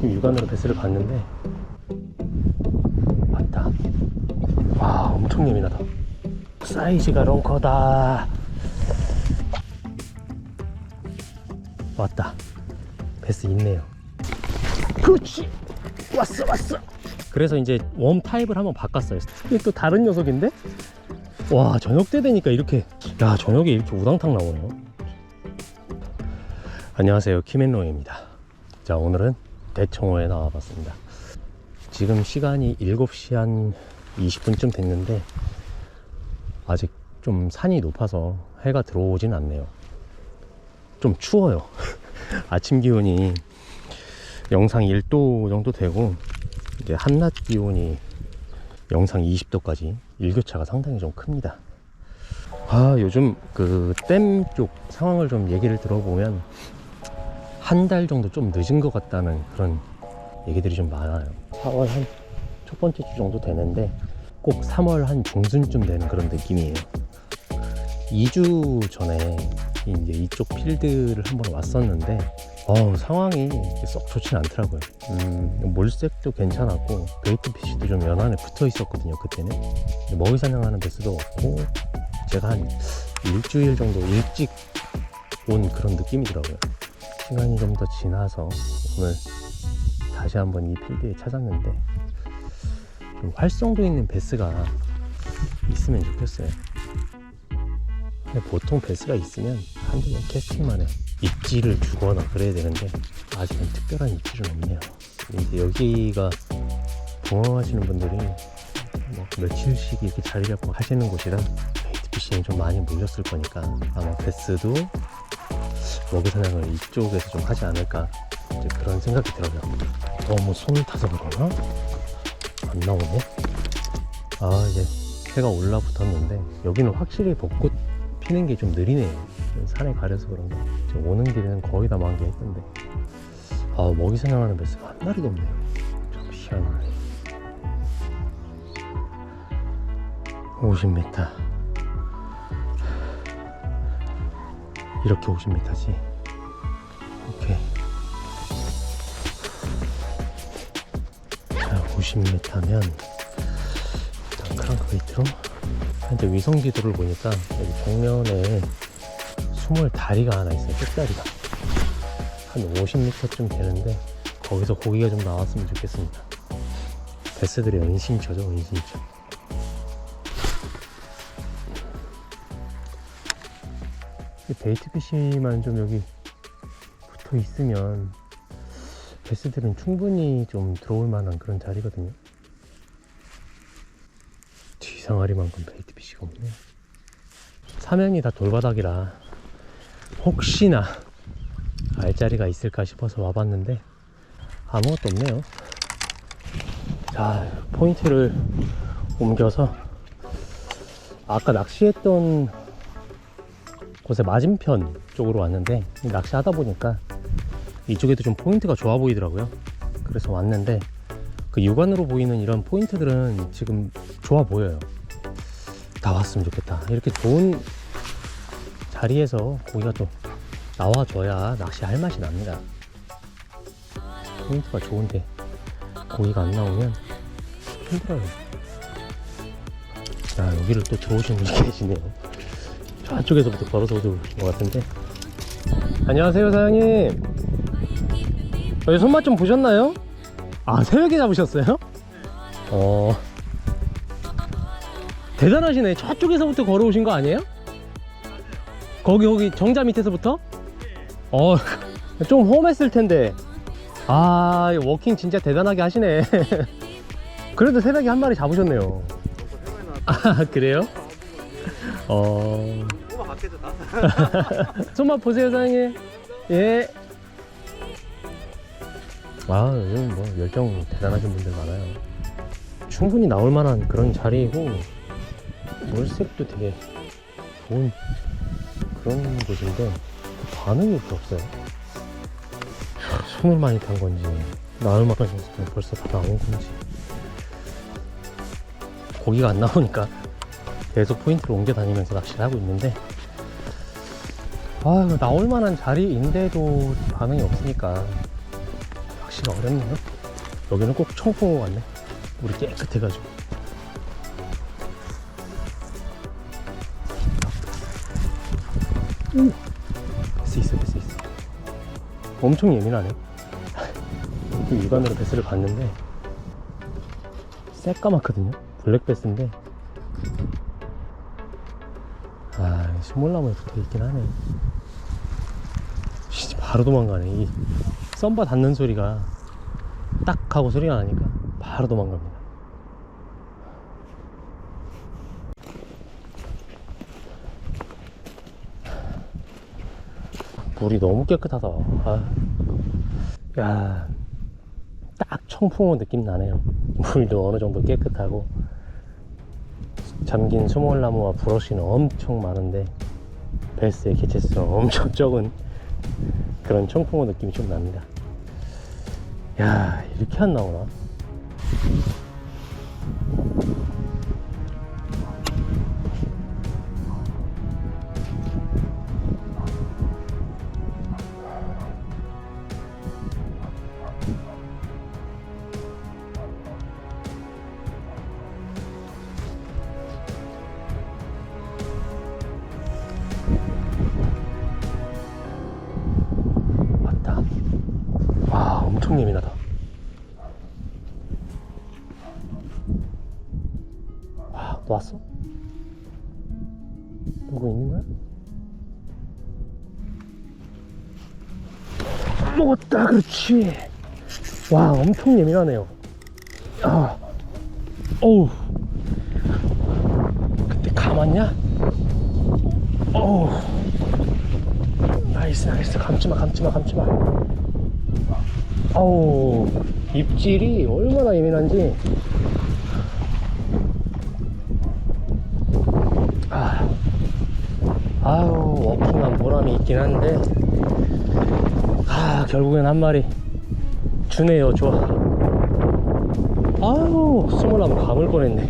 지금 육안으로 배스를 봤는데 왔다. 와 엄청 예민하다. 사이즈가 런커다. 왔다. 배스 있네요. 그렇지! 왔어 왔어! 그래서 이제 웜 타입을 한번 바꿨어요. 이게 또 다른 녀석인데? 와 저녁 때 되니까 이렇게 야 저녁에 이렇게 우당탕 나오네요. 안녕하세요. 키맨로입니다. 자 오늘은 대청호에 나와봤습니다. 지금 시간이 7시 한 20분쯤 됐는데 아직 좀 산이 높아서 해가 들어오진 않네요. 좀 추워요. 아침 기온이 영상 1도 정도 되고 이제 한낮 기온이 영상 20도까지 일교차가 상당히 좀 큽니다. 아 요즘 그 댐 쪽 상황을 좀 얘기를 들어보면 한 달 정도 좀 늦은 것 같다는 그런 얘기들이 좀 많아요. 4월 한 첫 번째 주 정도 되는데 꼭 3월 한 중순쯤 되는 그런 느낌이에요. 2주 전에 이제 이쪽 필드를 한번 왔었는데 어 상황이 썩 좋진 않더라고요. 음, 몰색도 괜찮았고 베이트 피쉬도 좀 연안에 붙어 있었거든요. 그때는 먹이 사냥하는 베스도 없고 제가 한 일주일 정도 일찍 온 그런 느낌이더라고요. 시간이 좀 더 지나서 오늘 다시 한번 이 필드에 찾았는데 좀 활성도 있는 베스가 있으면 좋겠어요. 보통 베스가 있으면 한두 번 캐스팅만에 입질을 주거나 그래야 되는데 아직은 특별한 입질은 없네요. 이제 여기가 동항하시는 분들이 뭐 며칠씩 이렇게 자리 잡고 하시는 곳이라 베이트 피싱이 좀 많이 몰렸을 거니까 아마 베스도 먹이 사냥을 이쪽에서 좀 하지 않을까 그런 생각이 들어요. 너무 손을 타서 그러나? 안 나오네. 아 이제 해가 올라붙었는데 여기는 확실히 벚꽃 피는 게 좀 느리네요. 산에 가려서 그런가. 오는 길에는 거의 다 만개했던데. 아 먹이 사냥하는 베스가 한 마리도 없네요. 좀 희한하네. 50m. 이렇게 50m지. 오케이. 자, 50m면 일단 크랑크 웨이트로 근데 위성 지도를 보니까 여기 정면에 숨을 다리가 하나 있어요. 끝다리가. 한 50m쯤 되는데 거기서 고기가 좀 나왔으면 좋겠습니다. 베스들의 은신처죠, 은신처. 베이트 피시만 좀 여기 붙어 있으면 베스들은 충분히 좀 들어올 만한 그런 자리거든요. 뒤상아리만큼 베이트 피시가 없네요. 사면이 다 돌바닥이라 혹시나 알자리가 있을까 싶어서 와봤는데 아무것도 없네요. 자, 포인트를 옮겨서 아까 낚시했던 곳의 맞은편 쪽으로 왔는데 낚시하다 보니까 이쪽에도 좀 포인트가 좋아 보이더라고요. 그래서 왔는데 그 육안으로 보이는 이런 포인트들은 지금 좋아 보여요. 다 왔으면 좋겠다. 이렇게 좋은 자리에서 고기가 또 나와줘야 낚시할 맛이 납니다. 포인트가 좋은데 고기가 안 나오면 힘들어요. 자, 여기를 또 들어오시는 분이 계시네요. 저쪽에서부터 걸어서 오실 것 같은데. 안녕하세요, 사장님. 저희 손맛 좀 보셨나요? 아, 새벽에 잡으셨어요? 어. 대단하시네. 저쪽에서부터 걸어오신 거 아니에요? 거기, 거기, 정자 밑에서부터? 어, 좀 험했을 텐데. 아, 이 워킹 진짜 대단하게 하시네. 그래도 새벽에 한 마리 잡으셨네요. 아, 그래요? 어. 나? 손맛 보세요, 사장님. 예. 아, 요즘 뭐 열정 대단하신 분들 많아요. 충분히 나올 만한 그런 자리이고, 물색도 되게 좋은 그런 곳인데, 반응이 이렇게 없어요. 손을 많이 탄 건지, 나올 만한 녀석들 벌써 다 나온 건지. 고기가 안 나오니까 계속 포인트를 옮겨 다니면서 낚시를 하고 있는데, 아, 나올 만한 자리인데도 반응이 없으니까 낚시가 어렵네요. 여기는 꼭 청풍호 같네. 물이 깨끗해가지고. 오! 베스 있어, 베스 있어. 엄청 예민하네. 그 육안으로 베스를 봤는데, 새까맣거든요? 블랙베스인데, 스몰나무에 붙어 있긴 하네. 바로 도망가네. 이 썸바 닿는 소리가 딱 하고 소리가 나니까 바로 도망갑니다. 물이 너무 깨끗하다. 아. 야, 딱 청풍호 느낌 나네요. 물도 어느 정도 깨끗하고 잠긴 수몰나무와 브러쉬는 엄청 많은데 베스의 개체수는 엄청 적은 그런 청풍호 느낌이 좀 납니다. 야, 이렇게 안 나오나? 와, 엄청 예민하다. 와, 또 왔어? 누구 있는 거야? 먹었다, 그렇지. 와, 엄청 예민하네요. 아, 어우. 그때 감았냐? 어우. 나이스, 나이스. 감지마, 감지마, 감지마. 아우 입질이 얼마나 예민한지. 아, 아유 워킹한 보람이 있긴 한데. 아 결국엔 한 마리 주네요 좋아. 아유 스몰라면 감을 뻔했네.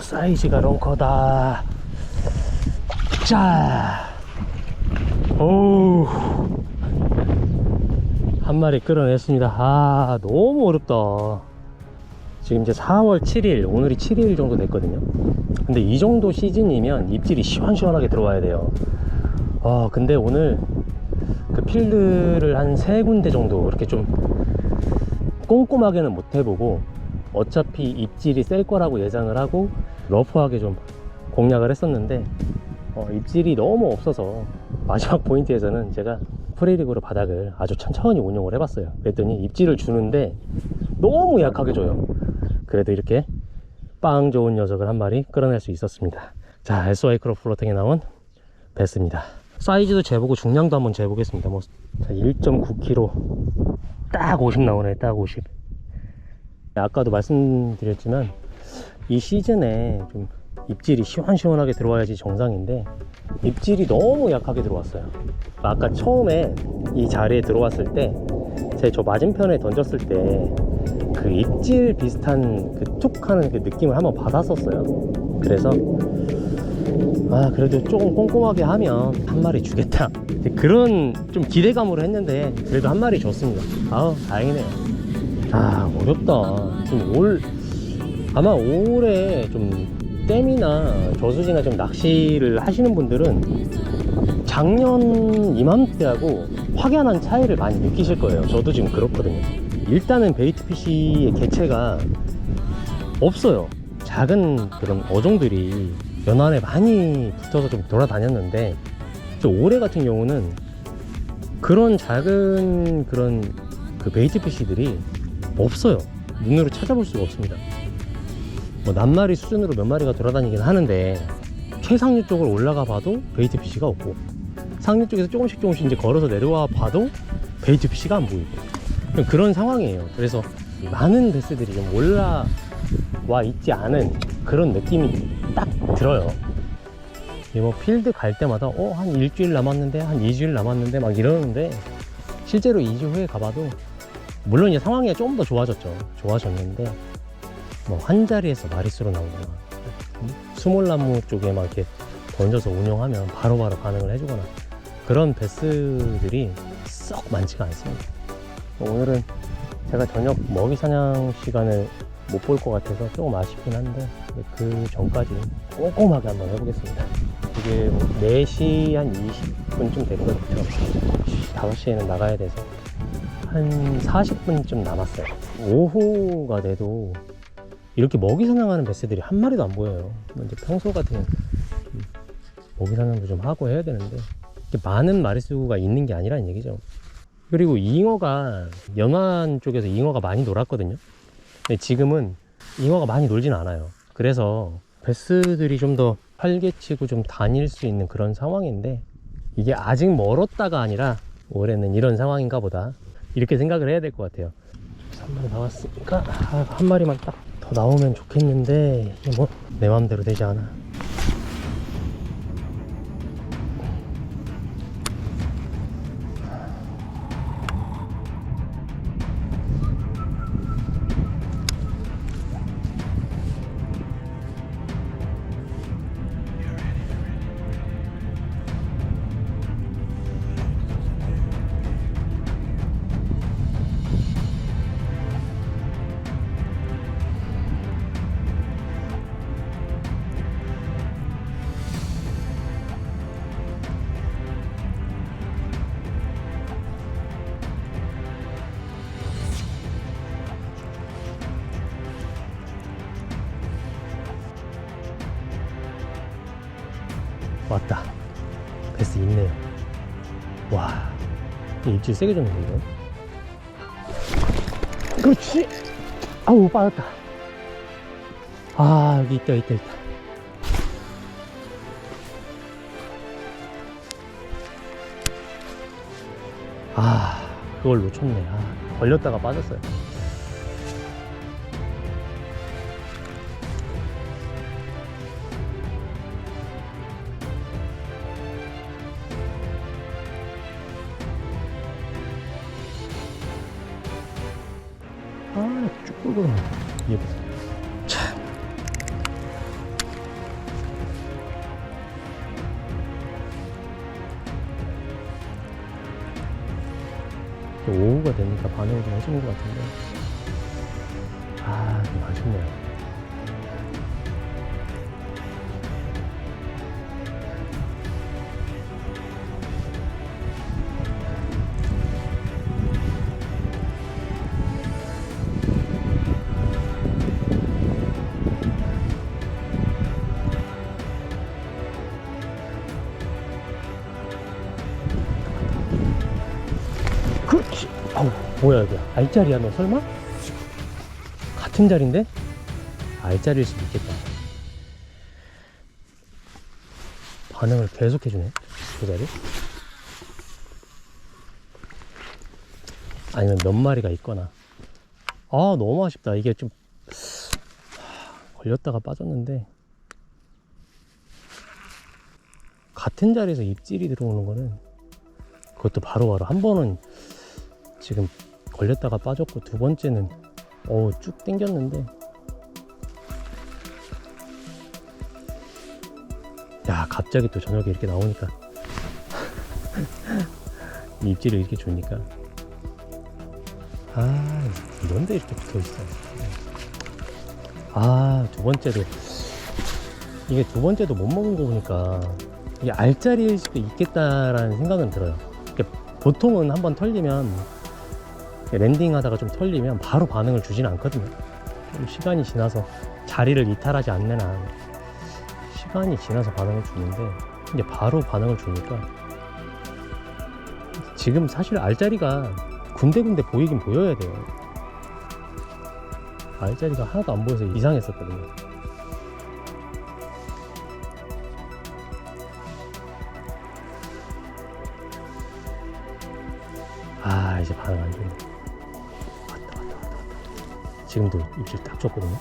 사이즈가 런커다. 자 오우 한 마리 끌어냈습니다. 아, 너무 어렵다. 지금 이제 4월 7일, 오늘이 7일 정도 됐거든요. 근데 이 정도 시즌이면 입질이 시원시원하게 들어와야 돼요. 아, 근데 오늘 그 필드를 한 세 군데 정도 이렇게 좀 꼼꼼하게는 못 해보고 어차피 입질이 셀 거라고 예상을 하고 러프하게 좀 공략을 했었는데 어, 입질이 너무 없어서 마지막 포인트에서는 제가 프리릭으로 바닥을 아주 천천히 운용을 해봤어요. 그랬더니 입질을 주는데 너무 약하게 줘요. 그래도 이렇게 빵 좋은 녀석을 한 마리 끌어낼 수 있었습니다. 자, SY 크로 플로팅에 나온 베스입니다. 사이즈도 재보고 중량도 한번 재보겠습니다. 뭐 1.9kg 딱 50 나오네, 딱 50. 아까도 말씀드렸지만 이 시즌에 좀 입질이 시원시원하게 들어와야지 정상인데 입질이 너무 약하게 들어왔어요. 아까 처음에 이 자리에 들어왔을 때제저 맞은편에 던졌을 때 그 입질 비슷한 그 툭 하는 그 느낌을 한번 받았었어요. 그래서 아 그래도 조금 꼼꼼하게 하면 한 마리 주겠다. 그런 좀 기대감으로 했는데 그래도 한 마리 줬습니다. 아우 다행이네요. 아 어렵다. 좀올 아마 올해 좀 댐이나 저수지나 좀 낚시를 하시는 분들은 작년 이맘때하고 확연한 차이를 많이 느끼실 거예요. 저도 지금 그렇거든요. 일단은 베이트피쉬의 개체가 없어요. 작은 그런 어종들이 연안에 많이 붙어서 좀 돌아다녔는데 저 올해 같은 경우는 그런 작은 그런 그 베이트피쉬들이 없어요. 눈으로 찾아볼 수가 없습니다. 뭐 낱마리 수준으로 몇 마리가 돌아다니긴 하는데 최상류 쪽으로 올라가 봐도 베이트 피쉬가 없고 상류 쪽에서 조금씩 조금씩 이제 걸어서 내려와 봐도 베이트 피쉬가 안 보이고 그런 상황이에요. 그래서 많은 베스들이 좀 올라와 있지 않은 그런 느낌이 딱 들어요. 이뭐 필드 갈 때마다 어 한 일주일 남았는데 한 2주일 남았는데 막 이러는데 실제로 2주 후에 가봐도 물론 이제 상황이 좀 더 좋아졌죠. 좋아졌는데 뭐 한 자리에서 마리수로 나오거나 수몰나무 쪽에 막 이렇게 던져서 운영하면 바로바로 반응을 해주거나 그런 베스들이 썩 많지가 않습니다. 오늘은 제가 저녁 먹이 사냥 시간을 못 볼 것 같아서 조금 아쉽긴 한데 그 전까지 꼼꼼하게 한번 해보겠습니다. 이게 4시 한 20분쯤 됐거든요. 5시에는 나가야 돼서 한 40분쯤 남았어요. 오후가 돼도 이렇게 먹이 사냥하는 뱃새들이 한 마리도 안 보여요. 뭐 이제 평소 좀 먹이 사냥도 좀 하고 해야 되는데 많은 마리수가 있는 게 아니라는 얘기죠. 그리고 잉어가 연안 쪽에서 잉어가 많이 놀았거든요. 근데 지금은 잉어가 많이 놀진 않아요. 그래서 베스들이 좀 더 활개치고 좀 다닐 수 있는 그런 상황인데 이게 아직 멀었다가 아니라 올해는 이런 상황인가 보다 이렇게 생각을 해야 될 것 같아요. 한 마리 나왔으니까 아, 한 마리만 딱 더 나오면 좋겠는데 뭐 내 마음대로 되지 않아. 왔다. 베스 있네요. 와, 이 입질 세게 줬는데 이거. 그렇지. 아우 빠졌다. 아 여기 있다 있다 있다. 아 그걸 놓쳤네. 아, 걸렸다가 빠졌어요. 아, 쭉 끌고 가. 이게 보세요. 참. 이제 오후가 되니까 반응을 좀 해주는 것 같은데. 아, 좀 아쉽네요. 아우, 뭐야, 이게. 알짜리야, 너 설마? 같은 자리인데? 알짜리일 수도 있겠다. 반응을 계속 해주네. 그 자리. 아니면 몇 마리가 있거나. 아, 너무 아쉽다. 이게 좀, 하, 걸렸다가 빠졌는데. 같은 자리에서 입질이 들어오는 거는 그것도 바로바로 한 번은 지금 걸렸다가 빠졌고 두 번째는 어우 쭉 당겼는데. 야 갑자기 또 저녁에 이렇게 나오니까. 입질을 이렇게 주니까. 아 이런데 이렇게 붙어있어. 아두 번째도. 이게 두 번째도 못 먹은 거 보니까 이게 알짜리일 수도 있겠다라는 생각은 들어요. 보통은 한번 털리면 랜딩 하다가 좀 털리면 바로 반응을 주진 않거든요. 좀 시간이 지나서 자리를 이탈하지 않는 한 시간이 지나서 반응을 주는데 이제 바로 반응을 주니까 지금 사실 알짜리가 군데군데 보이긴 보여야 돼요. 알짜리가 하나도 안 보여서 이상했었거든요. 지금도 입질 딱 줬거든요.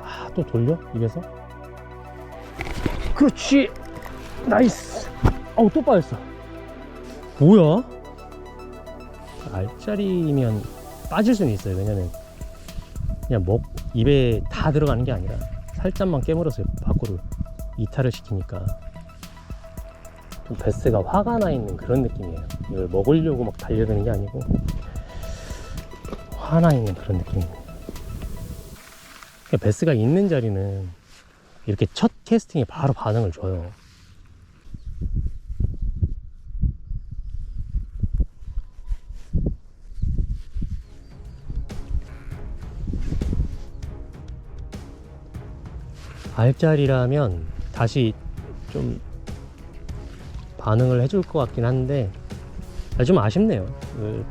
아 또 돌려 입에서? 그렇지. 나이스. 어우 또 빠졌어. 뭐야? 알짜리면 빠질 수는 있어요. 왜냐면 그냥 먹 입에 다 들어가는 게 아니라 살짝만 깨물어서 밖으로 이탈을 시키니까 좀 베스가 화가 나 있는 그런 느낌이에요. 이걸 먹으려고 막 달려드는 게 아니고 화나 있는 그런 느낌입니다. 그러니까 베스가 있는 자리는 이렇게 첫 캐스팅에 바로 반응을 줘요. 알짜리라면 다시 좀 반응을 해줄 것 같긴 한데 아, 좀 아쉽네요. 그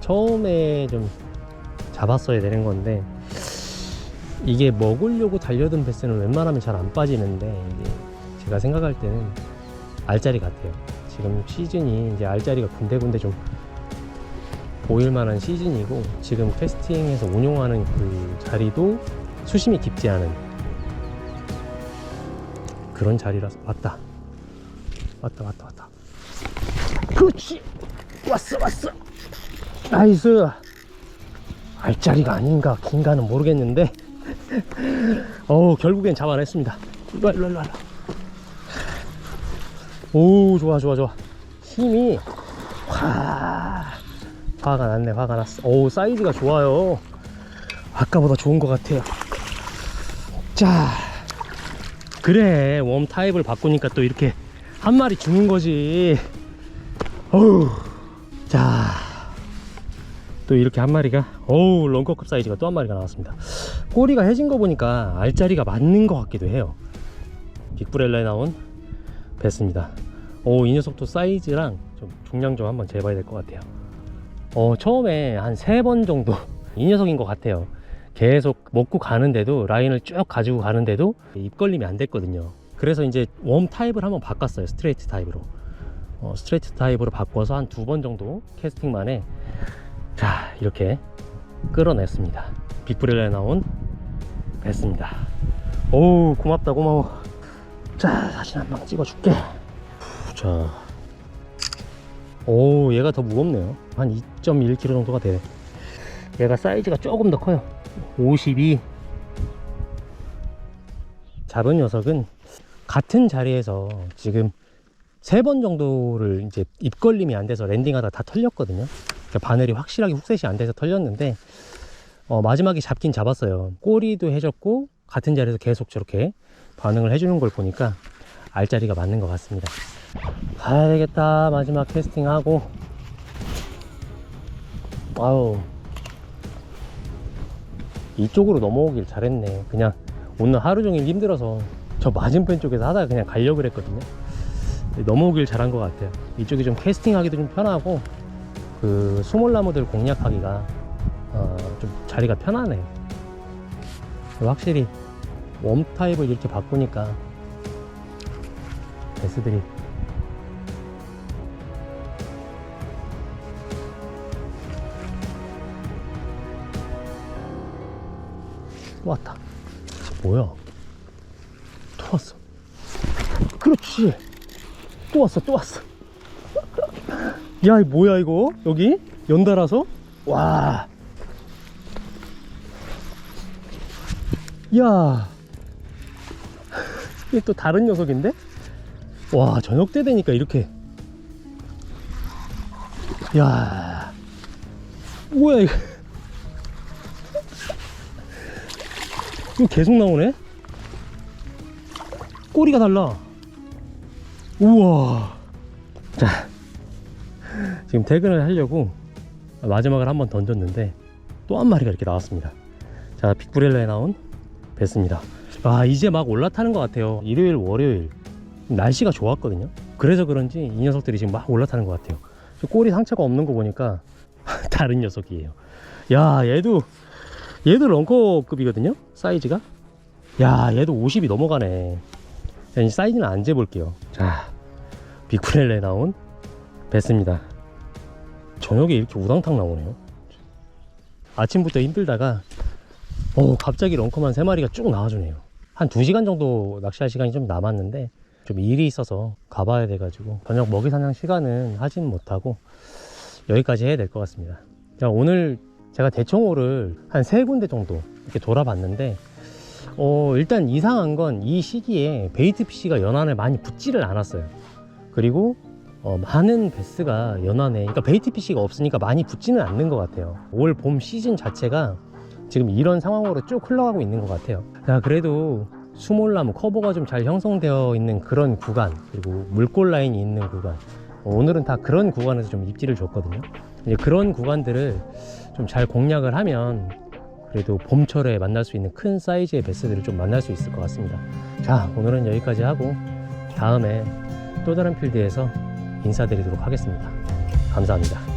처음에 좀 잡았어야 되는 건데 이게 먹으려고 달려든 베스는 웬만하면 잘 안 빠지는데 제가 생각할 때는 알짜리 같아요. 지금 시즌이 이제 알짜리가 군데군데 좀 보일 만한 시즌이고 지금 캐스팅에서 운용하는 그 자리도 수심이 깊지 않은 그런 자리라서 왔다 왔다 왔다 왔다. 그렇지. 왔어 왔어. 나이스. 알짜리가 아닌가 긴가는 모르겠는데. 어 결국엔 잡아냈습니다. 일로와 일로와 오 좋아 좋아 좋아. 힘이 화 화가 났네 화가 났어. 오 사이즈가 좋아요. 아까보다 좋은 것 같아요. 자 그래 웜 타입을 바꾸니까 또 이렇게 한 마리 주는 거지. 어우 자또 이렇게 한 마리가 어우 런커급 사이즈가 또 한 마리가 나왔습니다. 꼬리가 해진 거 보니까 알짜리가 맞는 것 같기도 해요. 빅브렐라에 나온 베스입니다. 오이 녀석도 사이즈랑 좀 중량 좀 한번 재봐야 될 것 같아요. 어 처음에 한 세 번 정도 이 녀석인 것 같아요. 계속 먹고 가는데도 라인을 쭉 가지고 가는데도 입 걸림이 안 됐거든요 그래서 이제 웜 타입을 한번 바꿨어요 스트레이트 타입으로 어, 스트레이트 타입으로 바꿔서 한 두 번 정도 캐스팅 만에 자 이렇게 끌어냈습니다 빅브렐라에 나온 뱃습니다 오 고맙다 고마워 자 사진 한 방 찍어줄게 자, 오 얘가 더 무겁네요. 한 2.1kg 정도가 돼. 얘가 사이즈가 조금 더 커요. 52. 잡은 녀석은 같은 자리에서 지금 세 번 정도를 이제 입걸림이 안 돼서 랜딩하다 다 털렸거든요. 그러니까 바늘이 확실하게 훅셋이 안 돼서 털렸는데 어, 마지막에 잡긴 잡았어요. 꼬리도 해줬고 같은 자리에서 계속 저렇게 반응을 해주는 걸 보니까 알짜리가 맞는 것 같습니다. 가야 되겠다 마지막 캐스팅하고 아우 이쪽으로 넘어오길 잘했네 그냥 오늘 하루 종일 힘들어서 저 맞은편 쪽에서 하다가 그냥 가려고 그랬거든요 넘어오길 잘한 것 같아요 이쪽이 좀 캐스팅하기도 좀 편하고 그 수몰나무들 공략하기가 어, 좀 자리가 편하네 확실히 웜 타입을 이렇게 바꾸니까 베스들이 또 왔다. 저 뭐야? 또 왔어. 그렇지. 또 왔어, 또 왔어. 야, 이 뭐야, 이거? 여기? 연달아서? 와. 야. 이게 또 다른 녀석인데? 와, 저녁 때 되니까 이렇게. 야. 뭐야, 이거. 이거 계속 나오네? 꼬리가 달라. 우와. 자. 지금 퇴근을 하려고 마지막을 한번 던졌는데 또 한 마리가 이렇게 나왔습니다. 자, 빅브렐라에 나온 뱃습니다. 아, 이제 막 올라타는 것 같아요. 일요일, 월요일. 날씨가 좋았거든요. 그래서 그런지 이 녀석들이 지금 막 올라타는 것 같아요. 저 꼬리 상처가 없는 거 보니까 다른 녀석이에요. 야, 얘도 얘도 런커급이거든요 사이즈가 야 얘도 50이 넘어가네 자, 이제 사이즈는 안 재볼게요. 자 빅프렐레 나온 뱃습니다. 저녁에 이렇게 우당탕 나오네요. 아침부터 힘들다가 어 갑자기 런커만 3마리가 쭉 나와주네요. 한 2시간 정도 낚시할 시간이 좀 남았는데 좀 일이 있어서 가봐야 돼가지고 저녁 먹이 사냥 시간은 하진 못하고 여기까지 해야 될 것 같습니다. 자 오늘 제가 대청호를 한 세 군데 정도 이렇게 돌아봤는데 어, 일단 이상한 건 이 시기에 베이트 피쉬가 연안에 많이 붙지를 않았어요. 그리고 어, 많은 베스가 연안에, 그러니까 베이트 피쉬가 없으니까 많이 붙지는 않는 것 같아요. 올 봄 시즌 자체가 지금 이런 상황으로 쭉 흘러가고 있는 것 같아요. 자, 그래도 수몰나무 커버가 좀 잘 형성되어 있는 그런 구간, 그리고 물골 라인이 있는 구간. 어, 오늘은 다 그런 구간에서 좀 입지를 줬거든요. 이제 그런 구간들을 좀 잘 공략을 하면 그래도 봄철에 만날 수 있는 큰 사이즈의 베스들을 좀 만날 수 있을 것 같습니다. 자, 오늘은 여기까지 하고 다음에 또 다른 필드에서 인사드리도록 하겠습니다. 감사합니다.